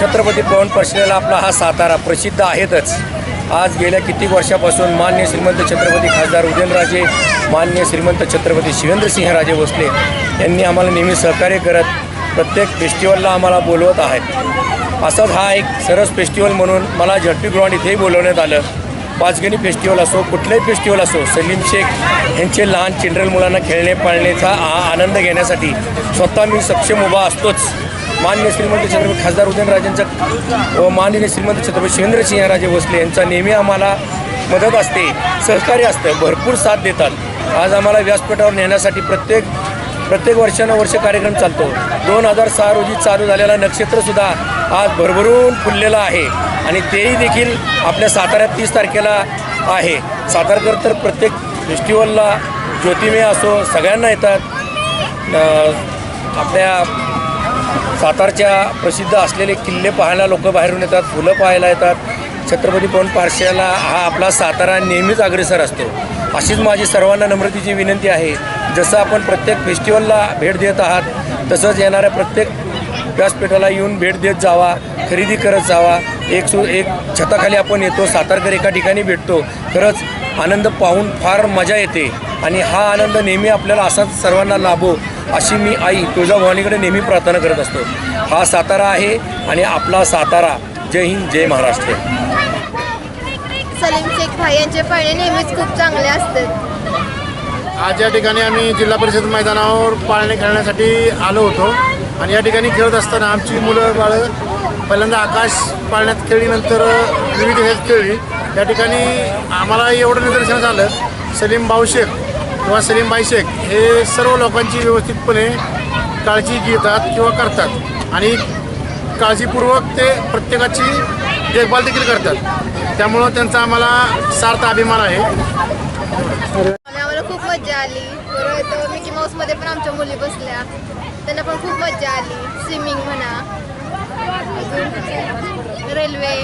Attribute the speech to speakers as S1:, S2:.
S1: छत्रपती पवन पर्सनला आपला हा सातारा प्रसिद्ध आहेतच. आज गेल्या कित्येक वर्षापासून मान्य श्रीमंत छत्रपती खासदार उदयनराजे मान्य श्रीमंत छत्रपती शिवेंद्रसिंहराजे भोसले यांनी आम्हाला नेहमी सहकार्य करत प्रत्येक फेस्टिवलला आम्हाला बोलवत आहेत. असाच हा एक सरस फेस्टिवल म्हणून मला झटपी ग्राउंड इथेही बोलवण्यात आलं. पाचगणी फेस्टिवल असो कुठलंही फेस्टिवल असो सलीम शेख यांचे लहान चिल्ड्रन मुलांना खेळणे पाळण्याचा हा आनंद घेण्यासाठी स्वतः मी सक्षम उभा असतोच. माननीय श्रीमंत छत्रपती खासदार उदयनराजेंचा व माननीय श्रीमंत छत्रपती शिवेंद्रसिंहराजे भोसले यांचा नेहमी आम्हाला मदत असते सहकार्य असतं भरपूर साथ देतात. आज आम्हाला व्यासपीठावर नेण्यासाठी प्रत्येक प्रत्येक वर्षानुवर्ष कार्यक्रम चालतो. दोन हजार सहा रोजी चालू झालेला नक्षत्रसुद्धा आज भरभरून फुललेला आहे आणि तेही देखील आपल्या साताऱ्यात तीस तारखेला आहे. सातारकर तर प्रत्येक फेस्टिवलला ज्योतिमय असो सगळ्यांना येतात. आपल्या सातारच्या प्रसिद्ध असलेले किल्ले पाहायला लोक बाहेरून येतात फुलं पाहायला येतात. छत्रपती पवन पारशाला हा आपला सातारा नेहमीच अग्रेसर असतो. अशीच माझी सर्वांना नम्रतेची विनंती आहे. जसं आपण प्रत्येक फेस्टिवलला भेट देत आहात तसंच येणाऱ्या प्रत्येक व्यासपीठाला येऊन भेट देत जावा खरेदी करत जावा. एक सु एक छताखाली आपण येतो सातारकर एका ठिकाणी भेटतो. खरंच आनंद पाहून फार मजा येते. आणि हा आनंद नेहमी आपल्याला असाच सर्वांना लाभो. अशी मी आई तुळजाभवानीकडे नेहमी प्रार्थना करत असतो. हा सातारा आहे आणि आपला सातारा. जय हिंद जय महाराष्ट्र.
S2: सलीम शेख भाई यांचे पाळणे नेहमीच खूप चांगले असतात.
S3: आज या ठिकाणी आम्ही जिल्हा परिषद मैदानावर पाळणे खेळण्यासाठी आलो होतो. आणि या ठिकाणी खेळत असताना आमची मुलं बाळं पहिल्यांदा आकाश पाळण्यात खेळली नंतर विविध ह्यात खेळली. या ठिकाणी आम्हाला एवढं निदर्शनास आलं सलीम भाऊ शेख किंवा सलीम बाई शेख हे सर्व लोकांची व्यवस्थितपणे काळजी घेतात किंवा करतात. आणि काळजीपूर्वक ते प्रत्येकाची देखभाल देखील करतात. त्यामुळं त्यांचा आम्हाला सार्थ अभिमान आहे.
S2: आम्हाला खूप मजा आली. परत मिकी माऊसमध्ये पण आमच्या मुली बसल्या. त्यांना पण खूप मजा आली. स्विमिंग म्हणा. रेल्वे